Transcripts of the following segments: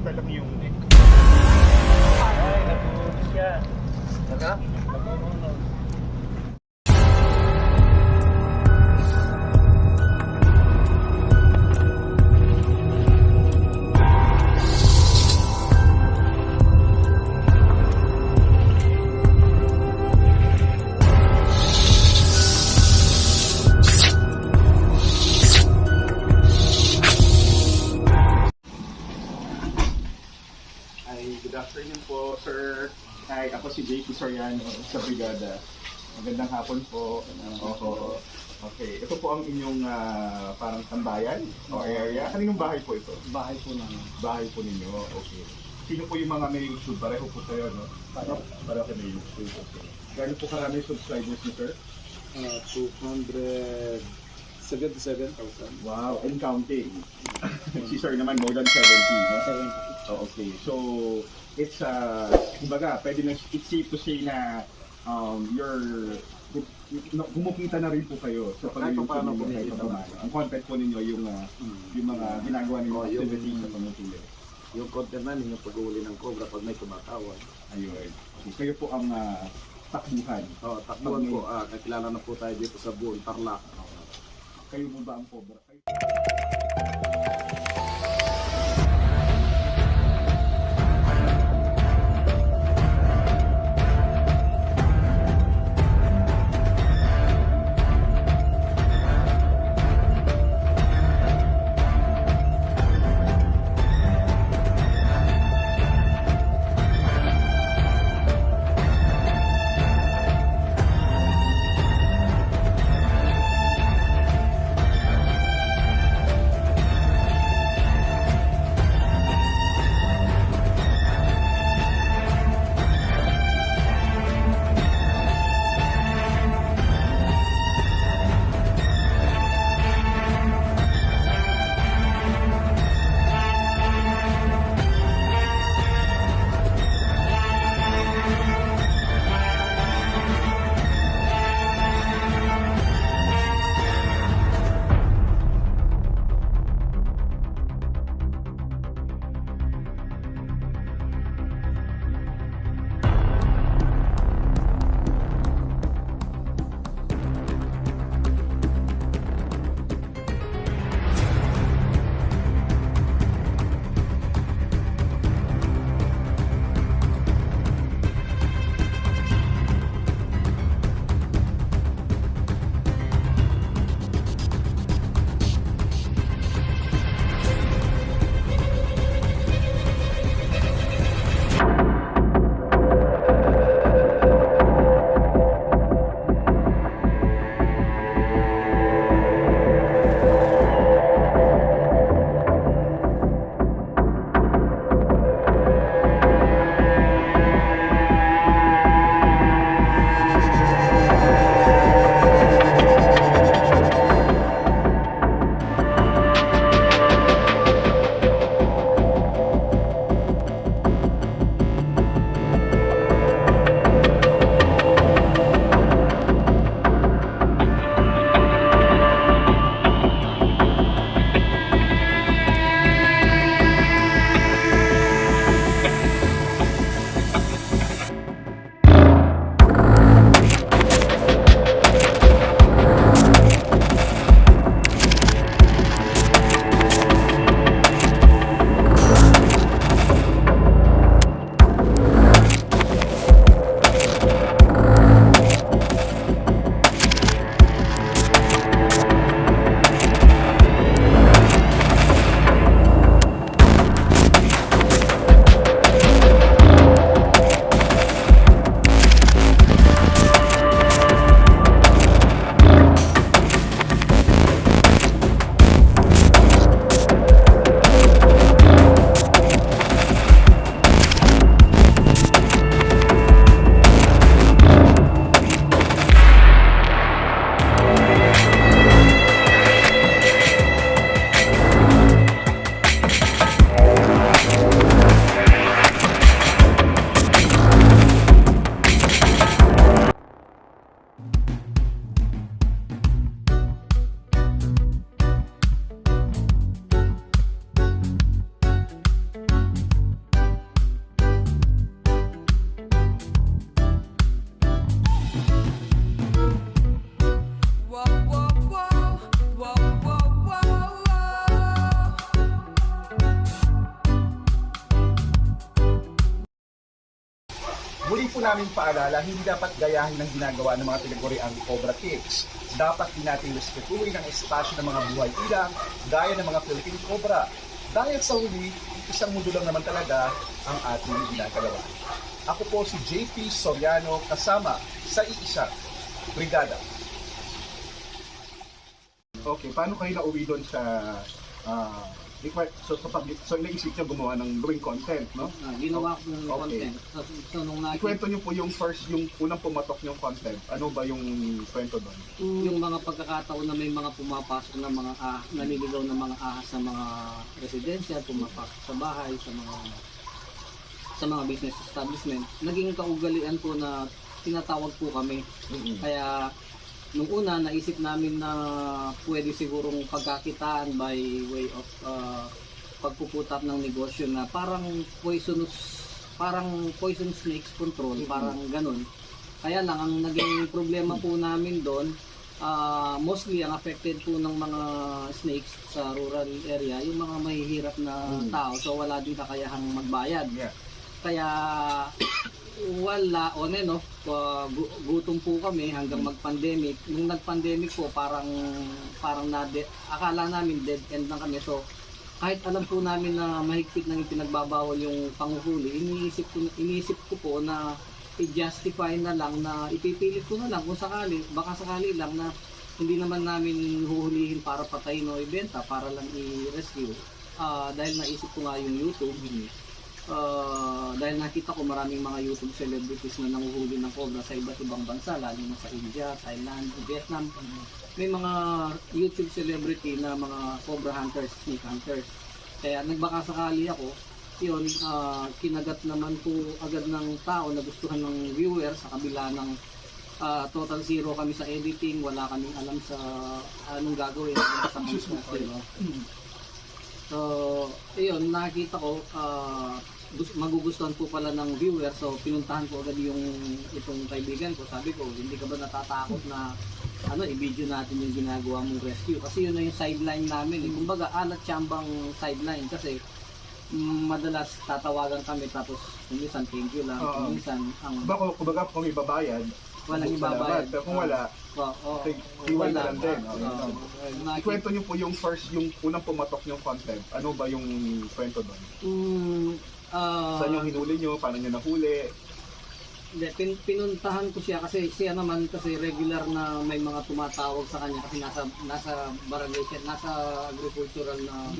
Nakikita lang yung neck. Ay, nagulog siya. Saka? Magandang hapon po. Oho. Okay, ito po ang inyong ah, parang tambayan o area. Kaninong bahay po ito? Bahay po namin. Bahay po ninyo. Okay. Sino po yung mga may YouTube? Pareho po kayo, no? Pareho. Pareho kayo may YouTube. Okay. Gano'n po karami subscribers niyo, sir? Uh, 277,000. Wow, and counting. si sir naman more than 70, no? 70. Oh, okay. So, it's, uh, kumbaga, pwede na, it's safe to say na um, you're, no, kumukita na rin po kayo sa paano ninyo, kahit paano. Ang content po ninyo yung, uh, yung mga ginagawa ninyo Oh, yung- activities sa pamumutuloy. Yung content namin, yung pag-uuli ng cobra pag may tumatawag. Ayun. Okay. Kayo po ang uh, takbuhan. Oh, takbuhan po, ah, kakilala na po tayo dito sa buong Tarlac. Kayo po ba ang cobra? Kayo... paalala, hindi dapat gayahin ng ginagawa ng mga tinaguriang Cobra Kicks. Dapat din natin respetuhin ang espasyo ng mga buhay ilang gaya ng mga Philippine Cobra. Dahil sa huli, isang mundo lang naman talaga ang ating ginagawa. Ako po si JP Soriano kasama sa iisa brigada. Okay, paano kayo nauwi doon sa ah, request- so, so, pag, so naisip niyo gumawa ng gawing content, no? Ah, ginawa ko ng Okay. content. So, so nung nakita Ikwento niyo po yung first, yung unang pumatok yung content. Ano ba yung kwento doon? yung mga pagkakataon na may mga pumapasok na mga ah, naniligaw ng mga ahas sa mga residensya, pumapasok sa bahay, sa mga sa mga business establishment, naging kaugalian po na tinatawag po kami. Kaya nung una naisip namin na pwede sigurong pagkakitaan by way of uh, pagpuputap ng negosyo na parang poisonous parang poison snakes control, parang ganun. Kaya lang ang naging problema po namin doon ah, mostly ang affected po ng mga snakes sa rural area, yung mga mahihirap na Mm. tao so wala din kakayahang magbayad. Yeah. Kaya wala on and off, uh, gu- gutom po kami hanggang mag-pandemic. Nung nag-pandemic po, parang parang na akala namin dead end lang kami. So kahit alam po namin na mahigpit nang ipinagbabawal yung panguhuli, iniisip ko, iniisip ko po na i-justify na lang na ipipilit ko na lang kung sakali, baka sakali lang na hindi naman namin huhulihin para patayin o ibenta, para lang i-rescue. Ah, dahil naisip ko nga yung YouTube, Ah, dahil nakita ko maraming mga YouTube celebrities na nanguhuli ng cobra sa iba't ibang bansa, lalo na sa India, Thailand, Vietnam. May mga YouTube celebrity na mga cobra hunters, snake hunters. Kaya nagbaka sakali ako, yun, ah, kinagat naman po agad ng tao na gustuhan ng viewer sa kabila ng ah, total zero kami sa editing, wala kaming alam sa anong gagawin sa ba? So, ayun, nakita ko, gus- magugustuhan po pala ng viewer. So, pinuntahan ko agad yung itong kaibigan ko. Sabi ko, hindi ka ba natatakot na ano, i-video natin yung ginagawa mong rescue? Kasi yun na yung sideline namin. Eh. Kumbaga, alat chambang sideline. Kasi, mm, madalas tatawagan kami tapos minsan thank you lang. Oo. minsan ang Baka kumbaga kung may babayad, walang ibabayad. Pero kung wala, Oh, oh, iwan na wala. lang din. Oo. Nakita- ikwento niyo po yung first, yung unang pumatok yung content. Ano ba yung kwento doon? Mm, ah, Saan yung hinuli niyo? Paano niyo nahuli? Hindi, pin, pinuntahan ko siya kasi siya naman kasi regular na may mga tumatawag sa kanya kasi nasa nasa barangay siya, nasa agricultural na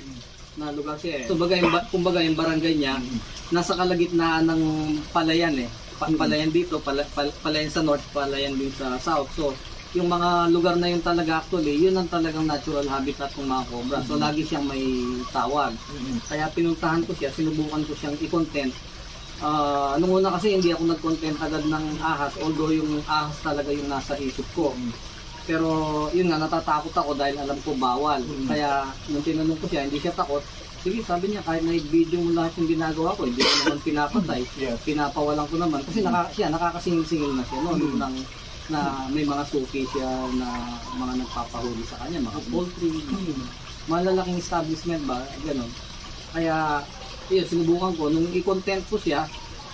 na lugar siya eh. So baga yung, ba- kumbaga yung barangay niya nasa kalagitnaan ng palayan eh. Pa- palayan dito, pala, pal- palayan sa north, palayan din sa south. So yung mga lugar na yun talaga actually, yun ang talagang natural habitat ng mga cobra. So lagi siyang may tawag. Kaya pinuntahan ko siya, sinubukan ko siyang i-content. Ah, nung una kasi hindi ako nag-content agad ng ahas, although yung ahas talaga yung nasa isip ko. Pero yun nga, natatakot ako dahil alam ko bawal. Mm. Kaya nung tinanong ko siya, hindi siya takot. Sige, sabi niya, kahit na video mo lahat yung ginagawa ko, hindi ko naman pinapatay. Yes. Pinapawalan ko naman. Kasi naka, siya, nakakasingil-singil na siya. No? Mm. Nung nang, na may mga suki siya na mga nagpapahuli sa kanya, mga poultry, malalaking establishment ba, ganun. Kaya, yun, sinubukan ko, nung i-content ko siya,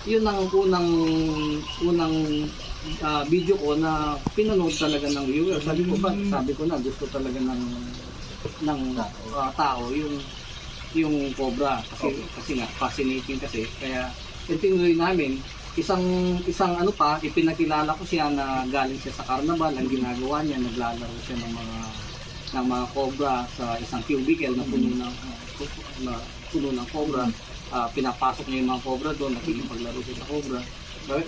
yun ang unang, unang ah, video ko na pinanood talaga ng viewer. Sabi ko ba, sabi ko na, gusto talaga ng, ng ah, tao, yung, yung cobra. Kasi, kasi nga, fascinating kasi. Kaya, yung tinuloy namin, isang isang ano pa ipinakilala ko siya na galing siya sa carnival ang ginagawa niya naglalaro siya ng mga ng mga cobra sa isang cubicle na puno ng uh, puno ng cobra. Ah, pinapasok niya yung mga cobra doon, nakikipaglaro siya sa cobra.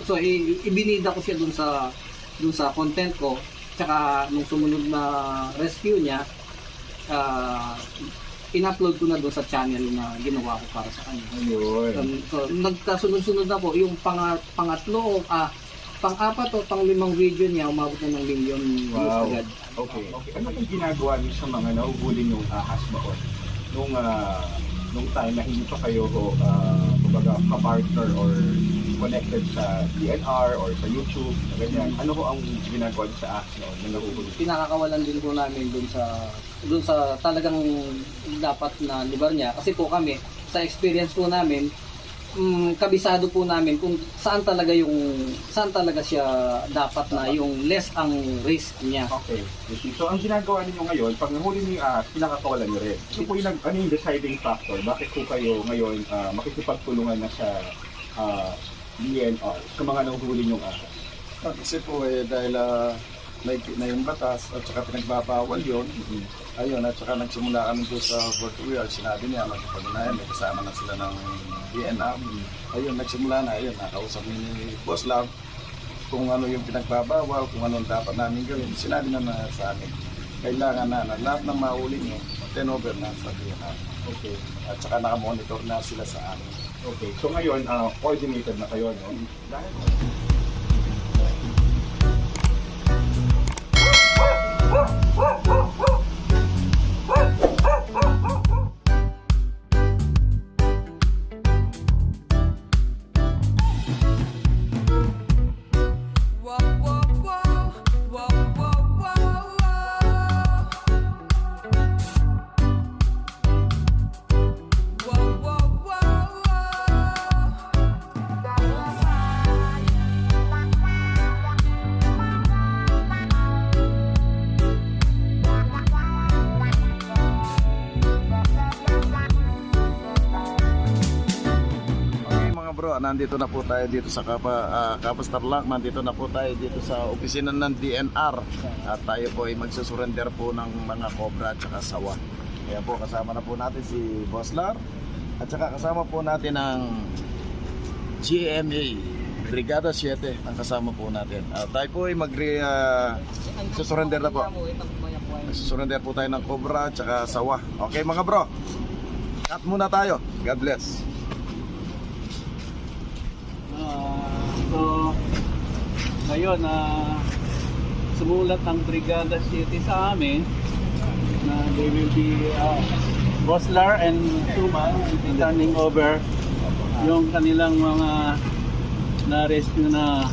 So i- ibinida ko siya doon sa doon sa content ko. Tsaka nung sumunod na rescue niya, ah, in-upload ko na doon sa channel na ginawa ko para sa kanya. Ayun. Um, so, nagkasunod-sunod na po, yung pang, pangatlo, ah, pang-apat o pang-limang video niya, umabot na ng million views Wow. agad. Okay. okay. Ano yung ginagawa niyo sa mga nahuhuli yung ahas baon? Nung, ah, nung time na hindi pa kayo uh, kumbaga ka-partner or connected sa DNR or sa YouTube, na ganyan. Ano ko ang ginagawa sa ahas noon na nahuhuli? Pinakakawalan din po namin dun sa dun sa talagang dapat na lugar niya. Kasi po kami, sa experience po namin, mm, kabisado po namin kung saan talaga yung saan talaga siya dapat na yung less ang risk niya. Okay. So, ang ginagawa ninyo ngayon, pag nahuli niyo ahas, pinakakawalan niyo rin. Ito po yung ano yung deciding factor. Bakit po kayo ngayon ah, makikipagtulungan na sa ah, DNR sa mga nahuhuli niyong ahas? Ah, Kasi po eh, dahil ah, may na yung batas at saka pinagbabawal yun. Ayun, at saka nagsimula kami doon sa Fort Weir. Sinabi niya, magpapatunayan, may kasama na sila ng DNR. Ayun, nagsimula na, ayun, nakausap ni Boss Love kung ano yung pinagbabawal, kung ano dapat namin gawin. Sinabi na na sa amin, kailangan na, na lahat ng mahuli nyo, turnover na sa DNR. Okay. At saka nakamonitor na sila sa amin. Okay. So ngayon, ah, coordinated na kayo, no? Dahil Woof, woof, woof. Nandito na po tayo dito sa Kapa, uh, Kapas Tarlac. Nandito na po tayo dito sa opisina ng DNR. At tayo po ay magsusurrender po ng mga cobra at saka sawa. Kaya po kasama na po natin si Boslar. At saka kasama po natin ang GMA Brigada 7 ang kasama po natin. At tayo po ay mag uh, Susurrender na po. Magsusurrender po tayo ng cobra at saka sawa. Okay mga bro, cut muna tayo. God bless. So, ngayon, na sumulat ang Brigada City sa amin na they will be uh, Boslar and Tuman will be turning over yung kanilang mga na-rescue na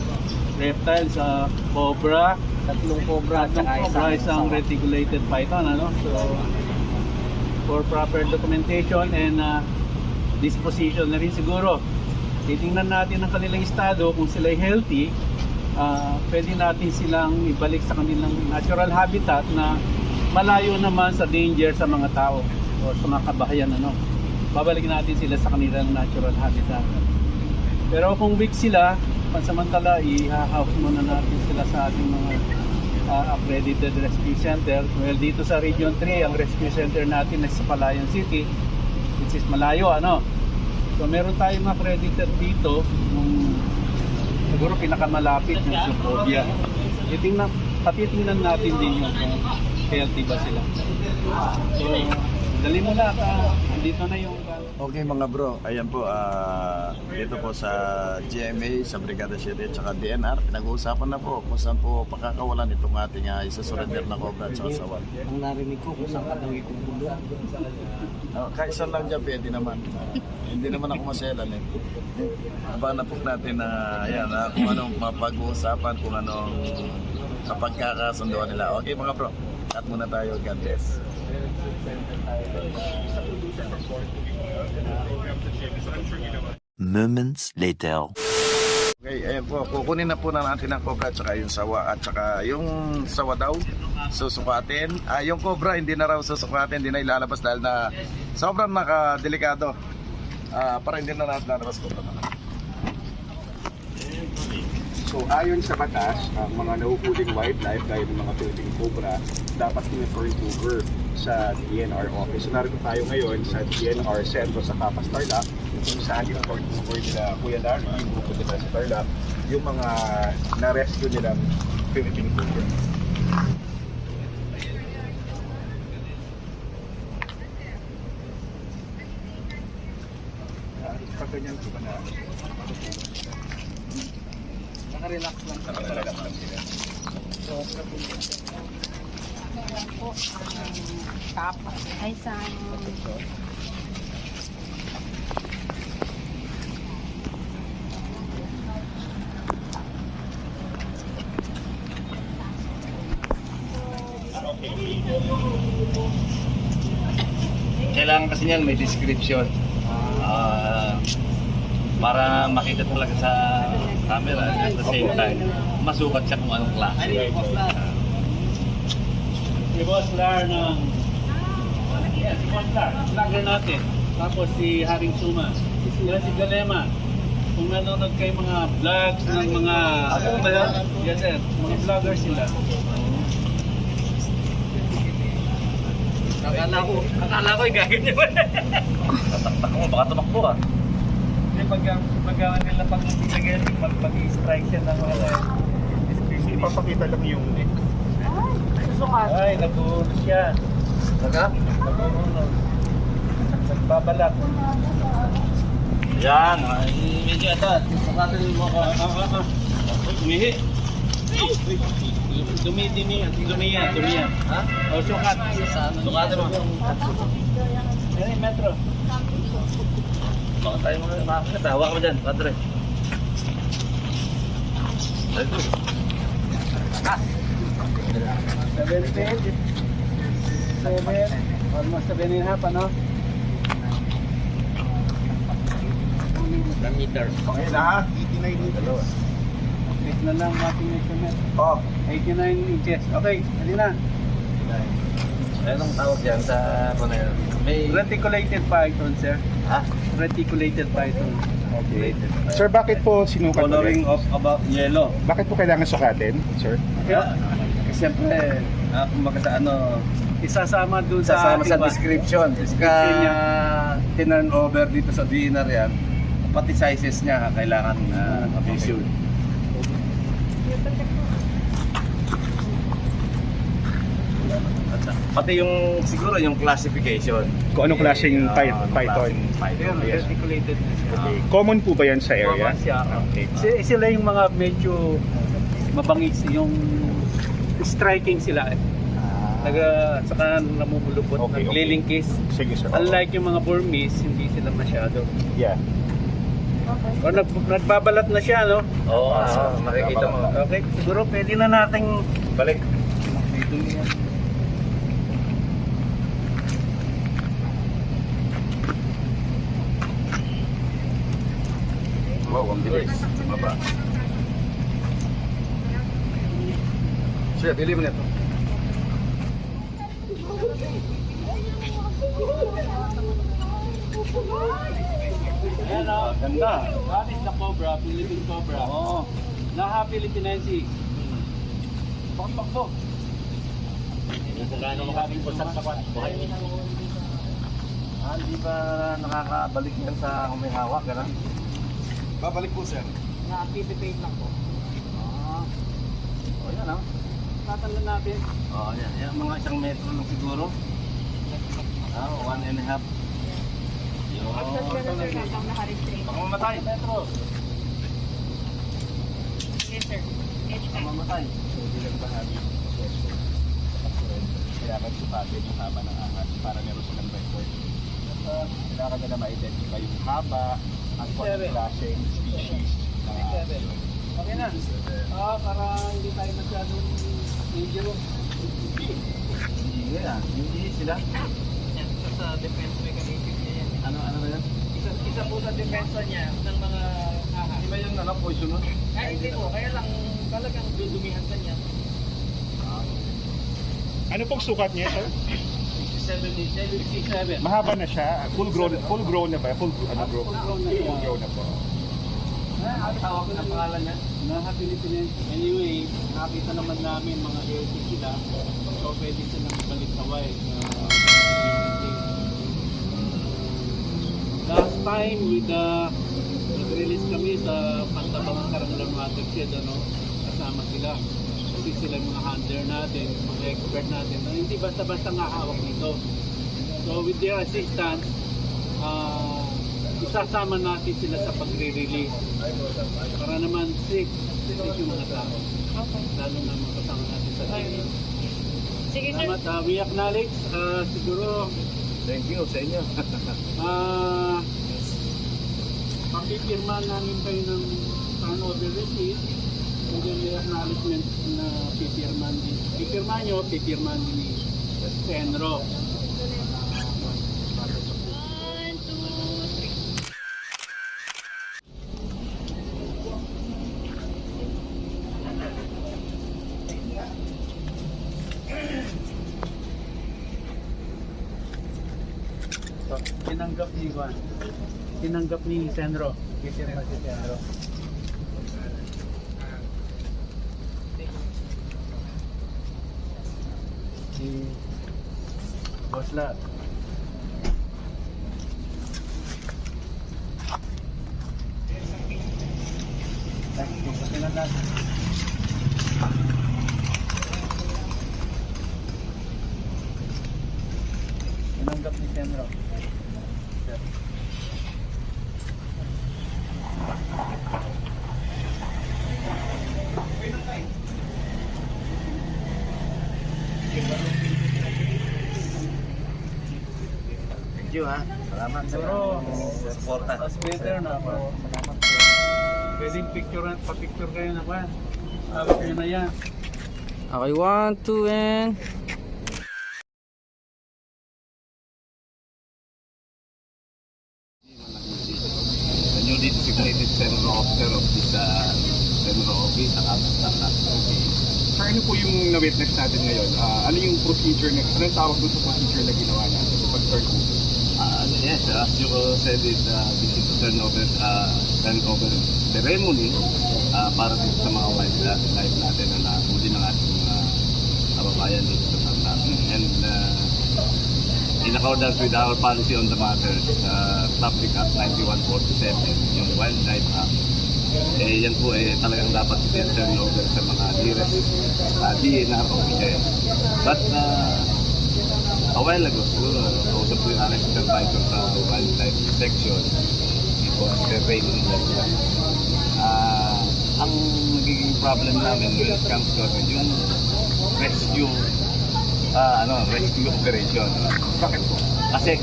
reptiles sa cobra, Tatlong cobra at cobra, isang reticulated python, ano? So, for proper documentation and uh, disposition na rin siguro. Titingnan natin ang kanilang estado kung sila healthy, ah, pwede natin silang ibalik sa kanilang natural habitat na malayo naman sa danger sa mga tao o sa mga kabahayan ano. Babalik natin sila sa kanilang natural habitat. Pero kung weak sila, pansamantala i-house muna natin sila sa ating mga ah, accredited rescue center. Well, dito sa Region 3, ang rescue center natin ay sa Palayan City, which is malayo, ano. So, meron tayong accredited dito, yung siguro pinakamalapit yung Sokovia. Titingnan, patitingnan natin din yung kung healthy ba sila. So, dali mo na, uh, dito na yung Okay mga bro, ayan po, ah, dito po sa GMA, sa Brigada City at saka DNR, pinag-uusapan na po kung saan po pakakawalan itong ating uh, isa-surrender na cobra at saka sawan. Ang narinig ko kung saan ka daw ikukulong. Oh, kahit saan lang dyan, pwede naman. Ah, hindi naman ako maselan eh. Abangan po natin na ayan, ah, kung anong mapag-uusapan, kung anong kapagkakasunduan nila. Okay mga bro, cut muna tayo. God bless. Moments later. Okay, ayan po. Kukunin na po na natin ang cobra at saka yung sawa at saka yung sawa daw susukatin. Ah, yung cobra hindi na raw susukatin, hindi na ilalabas dahil na sobrang nakadelikado. Ah, para hindi na natin lalabas cobra na. So ayon sa batas, ang mga nahuhuling wildlife gaya ng mga Philippine cobra dapat i-turn over sa DNR office. So narito tayo ngayon sa DNR Centro sa Kapas Tarlac kung saan yung turn over nila Kuya Larry, yung grupo nila sa Tarlac, yung mga na-rescue nilang Philippine cobra. Pagkanyan ko ba na Naka-relax lang. nakalalakas lang sila? Ay, sa Kailangan kasi niyan may description. Ah, para makita talaga sa camera at the same time masukat siya kung anong klase. Si Boss Lar ng... Yeah, si Boss Lar, vlogger natin. Tapos si Haring Suma. Yan si Galema. Kung nanonood kayo mga vlogs ng mga... Yan? Yes, sir. Mga vlogger sila. Akala ko, akala ko gaganyan mo. Tataktak mo, baka tumakbo ah. Hindi, pag, pag nila pag ilagay, pag, pag i-strike siya ng mga... Ipapakita lang yung Ay, nabuhulog siya. Saka? Nabuhulog. Nagbabalak. Yan, ay, medyo ito. Sakatin mo ako. Ah, ah, ah. Uy, umihi. Dumi, dumi, dumi yan, dumi yan. Ha? O, sukat. Sukatin mo. Yan yung metro. Baka tayo mga makakita. Hawa ka mo dyan, Padre. Let's go. Seven feet. Seven. Almost seven and a half, ano? Okay lahat, 89 meters. Eight na lang ating measurement. Oh, 89 inches. Okay, hali na. Anong tawag dyan sa panel? May... Reticulated python, sir. Ha? Reticulated python. okay. Sir, bakit po sinukat Coloring of about yellow. Bakit po kailangan sukatin, sir? Yeah. Siyempre, ah, kumbaga sa ano, Isasama dun sa sasama ating sa ba- description. Description Ka niya. tinurn over dito sa dinner yan, pati sizes niya kailangan uh, ma-visual. At sa- Pati yung siguro yung classification. Kung anong klaseng py- anong python. klaseng python. Yes. reticulated na siya. Okay. Common po ba yan sa area? Common siya. Okay. Si- Sila yung mga medyo mabangis, yung striking sila. eh. Naga, saka namumulupot, Okay, okay. naglilingkis. Sige, sir. Unlike yung mga Burmese, hindi sila masyado. Yeah. O nag, nagbabalat na siya, no? Oo, ah, makikita mo. Okay, siguro pwede na nating Balik. dito yan. Bilis. Baba. Siya, bili mo nito. Ayan o, ganda. That is the cobra, Philippine cobra. Oo. Naha Philippinensis. Pakpak po. Kano makaming po sa sapat? Ah, di ba nakakabalik yan sa kung may hawak, gano'n? Babalik po, sir. Na-anticipate lang po. Ah, O, yan ah. tatanlan natin. O, yan. Yan, mga isang metro lang siguro. Ah, one and a half. Yun. Baka mamatay. Metro. Yes, sir. Baka mamatay. So, bilang bahagi ng proseso, kailangan sukatin yung haba ng ahas para meron silang record. Uh, kailangan nila ma-identify yung haba Seven. klaseng species. Seven. Okay na. Ah, para hindi tayo masyadong dangerous. Hindi nga. Hindi sila. Yan, isa sa defense mechanism niya yan. Ano, ano ba yan? Isa, isa po sa depensa niya ng mga ahas. Hindi ba yung ano, poison nun? Ay, hindi po. Kaya lang talagang dudumihan ka niya. Ano pong sukat niya, sir? 67. Mahaba na siya. Full grown, full grown na ba? Full, ano, grown? Full grown na na po. Tawag ko ng pangalan niya. Naha Philippines. Anyway, nakita naman namin mga healthy sila. So pwede silang balik sa wild. Uh, last time with the nag-release kami sa Pantabang Karangalan Watershed, ano, kasama sila. Sila yung mga hunter natin, mga expert natin, na hindi basta-basta nga hawak nito. So with their assistance, ah isasama natin sila sa pagre-release para naman safe, safe yung mga tao. Okay. Lalo na mga kasama natin sa team. Sige, sir. Salamat, ah, we acknowledge, ah, siguro, Thank you sa inyo. ah, papipirma namin kayo ng turnover receipt yung acknowledgement na pipirman din. Pipirman nyo, pipirman din ni Senro. Tinanggap ni Juan. Tinanggap ni Senro. Pipirman si Senro. Si Boss Lab. Ay, tingnan na natin. Tinanggap ni Senro. Sir. Thank you ha. Salamat sa Siguro, suporta. Mas better na po. Pwedeng picture, pa-picture kayo na ba? Hawak kayo na yan. Okay, one, two, and... The newly designated General Officer of this uh, General Office, ang Atas Sir, ano po yung na-witness natin ngayon? Ah, ano yung procedure, na, anong tawag doon sa procedure na ginawa natin pag-turn? Uh, yes, as you said it, uh, this is the turnover, uh, turnover ceremony uh, para dito sa mga wildlife life natin na nahuli ng ating mga kababayan dito sa Tarlac. And uh, in accordance with our policy on the matter, uh, Public Act 9147, yung Wildlife Act, eh, yan po eh, talagang dapat i-turn over sa mga nearest uh, DNR officers. But uh, a while ago, siguro, kausap ko yung aking supervisor sa wildlife section. Ito, Mr. Raymond Lesla. Ah, ang nagiging problem namin when it comes to ano, yung rescue ah, ano, rescue operation. Bakit po? Kasi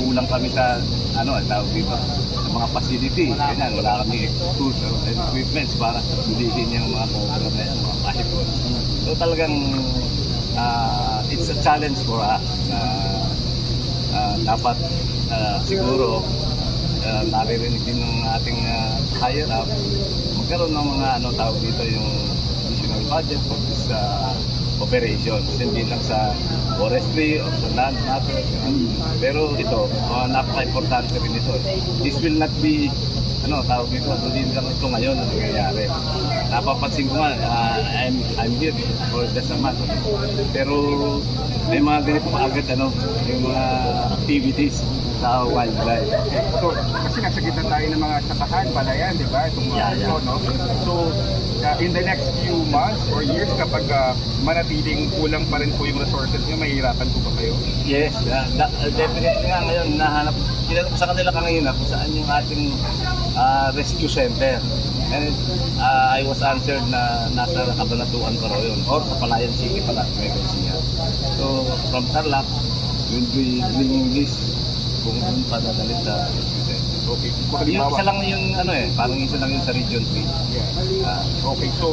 kulang kami sa ano, tawag dito, sa mga facility. Ganyan, wala kami tools and equipments para bilihin yung mga cobra na yan, mga python. So talagang ah, it's a challenge for us. Na ah, dapat ah, siguro uh, naririnig din ng ating uh, higher up. Magkaroon ng mga ano tawag dito yung additional budget for this uh, operation. Hindi lang sa forestry or sa land matters pero ito uh, napaka-importante rin ito. This will not be ano tawag dito hindi lang ito ngayon ang nangyayari napapansin ko nga uh, I'm, I'm here for just a month pero may mga ganito pa agad ano yung mga activities sa wildlife So, kasi nasa gitna tayo ng mga sakahan, palayan, di ba? Itong mga Yeah, yeah. ito, no? So, uh, in the next few months or years, kapag uh, manatiling kulang pa rin po yung resources nyo, mahihirapan po ba kayo? Yes, uh, da- uh, definitely nga ngayon nahanap kinanong ko sa kanila kanina kung saan yung ating uh, rescue center. And uh, I was answered na nasa Kabanatuan pa raw yun or sa Palayan City pala, Nueva Ecija. So from Tarlac, we'll be bringing this kung doon pa dadalhin sa. Okay. Kung Yung isa lang yung ano eh, parang isa lang yun sa Region 3. yeah. Ah, Okay, so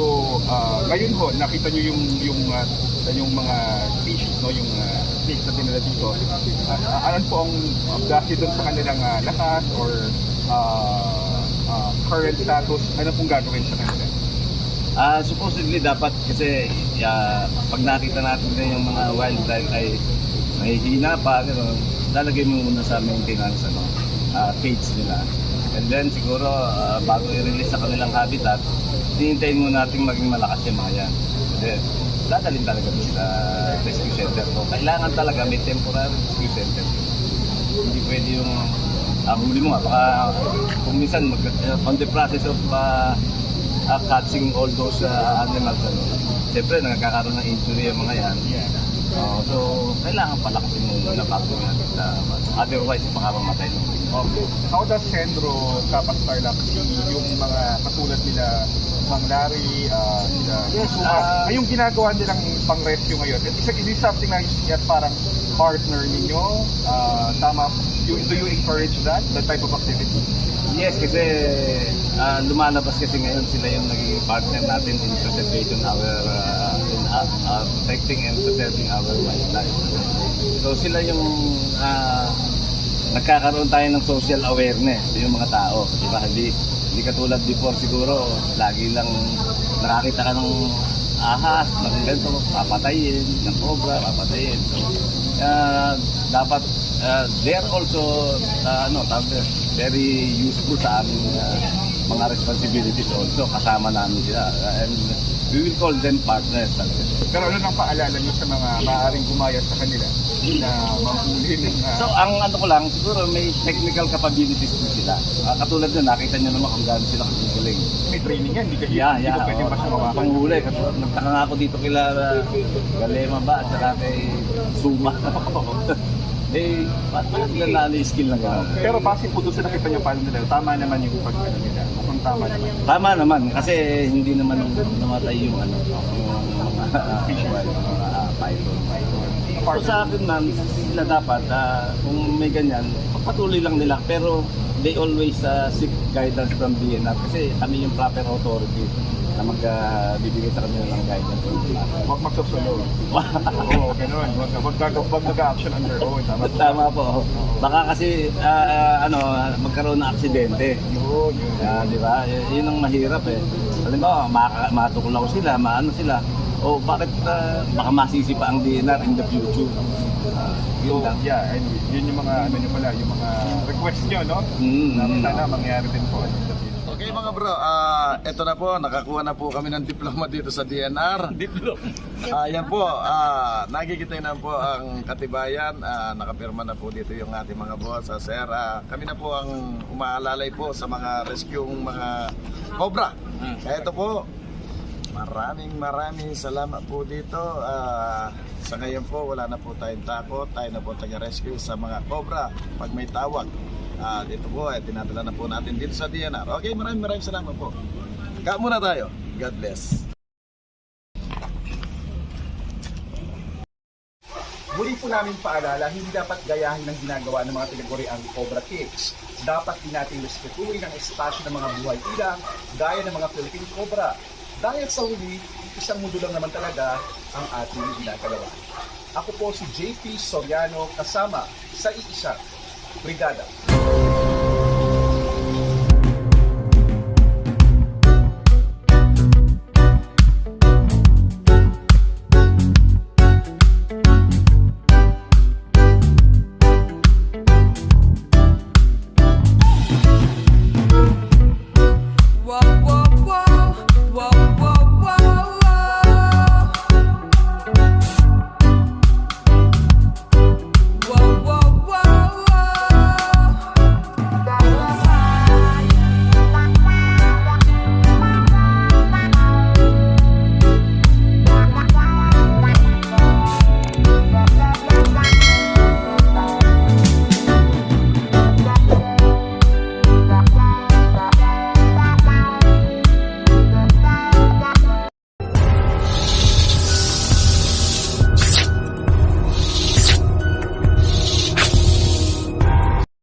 uh, ngayon ho, nakita nyo yung yung uh, yung mga species, no, yung uh, snakes na dinala dito. Uh, uh, ano po ang uh, base doon sa kanilang uh, lakas or uh, uh, current status, ano pong gagawin sa kanila? Ah, supposedly dapat kasi ya, pag nakita natin na yung mga wildlife ay mahihina pa, gano'n, lalagay mo muna sa maintenance ano, ah, cage nila. And then siguro ah, bago i-release sa kanilang habitat, hihintayin mo natin maging malakas yung mga yan. Kasi dadalhin talaga doon sa rescue center. So, kailangan talaga may temporary rescue center. Hindi pwede yung ah, huli mo nga, baka kung minsan mag, uh, on the process of ah, uh, catching all those uh, animals. Ano. Siyempre, nagkakaroon ng injury yung mga yan. Yeah. Uh, so, kailangan palakasin mo muna bago natin sa Otherwise, baka mamatay lang. Okay. How does Sendro Kapas Tarlac see yung mga katulad nila Mang Larry, uh, sila Yes, ah, Ay, yung ginagawa nilang pang-rescue ngayon, is, is this something na yet parang partner ninyo? Uh, tama, you, do you encourage that, that type of activity? Yes, kasi uh, lumalabas kasi ngayon sila yung naging partner natin in preservation our uh, in uh, uh, protecting and preserving our wildlife. So sila yung uh, nagkakaroon tayo ng social awareness yung mga tao, di ba? Hindi hindi katulad before siguro, lagi lang nakakita ka ng ahas, ng ganito, papatayin, ng cobra, papatayin. So, kaya dapat uh, they are also uh, ano, very useful sa aming uh, mga responsibilities also. Kasama namin sila. Uh, and we will call them partners. Pero ano nang paalala niyo sa mga maaaring gumaya sa kanila na mahuli ng ah, So ang ano ko lang, siguro may technical capabilities din sila. Uh, katulad nun, nakita nyo naman kung gaano sila kagaling. may training yan, hindi ka Yeah, hindi yeah. ka pwede oo. basta mawakan. Panghuli. Nagtaka nga ako dito kila uh, Galema ba at saka kay Suma. eh, ba't ba nila na ano yung skill na gano'n? Pero base po doon sa nakita niyo paano nila, tama naman yung pag nila. Mukhang tama naman. Tama naman, kasi hindi naman namatay yung ano, yung mga fish mga uh. So sa akin man, sila dapat, ah, kung may ganyan, patuloy lang nila. Pero they always uh, seek guidance from DNR kasi kami yung proper authority na magbibigay sa kanila ng guidance. Huwag magsusunod. Oo, ganun. Huwag, nag-action on their own. Tama po. Tama po. Baka kasi ah, ano magkaroon ng aksidente. Yun, yun. Ah, di ba? Y- yun ang mahirap eh. Halimbawa, matuklaw sila, maano sila. O bakit ah, baka masisi pa ang DNR in the future? So, yun lang. yeah, anyway, yun yung mga, ano nyo pala, yung mga request nyo, no? Mm, Na sana mangyari din po. future. Okay mga bro, ah eto na po, nakakuha na po kami ng diploma dito sa DNR. Diploma. Ah, yan po, ah, nakikita na po ang katibayan, ah, nakapirma na po dito yung ating mga boss. Ah, sir, ah, kami na po ang umaalalay po sa mga rescue mga cobra. Kaya ito po, maraming maraming salamat po dito. Ah, sa ngayon po, wala na po tayong takot. Tayo na po taga-rescue sa mga cobra pag may tawag. Ah, dito po, eh, tinadala na po natin dito sa DNR. Okay, maraming maraming salamat po. Ka muna tayo. God bless. Muli po namin paalala, hindi dapat gayahin ng ginagawa ng mga tinaguriang Cobra Kicks. Dapat din natin respetuhin ang espasyo ng mga buhay ilang gaya ng mga Philippine Cobra. Dahil sa huli, isang mundo lang naman talaga ang ating ginagawa. Ako po si JP Soriano kasama sa iisa Brigada.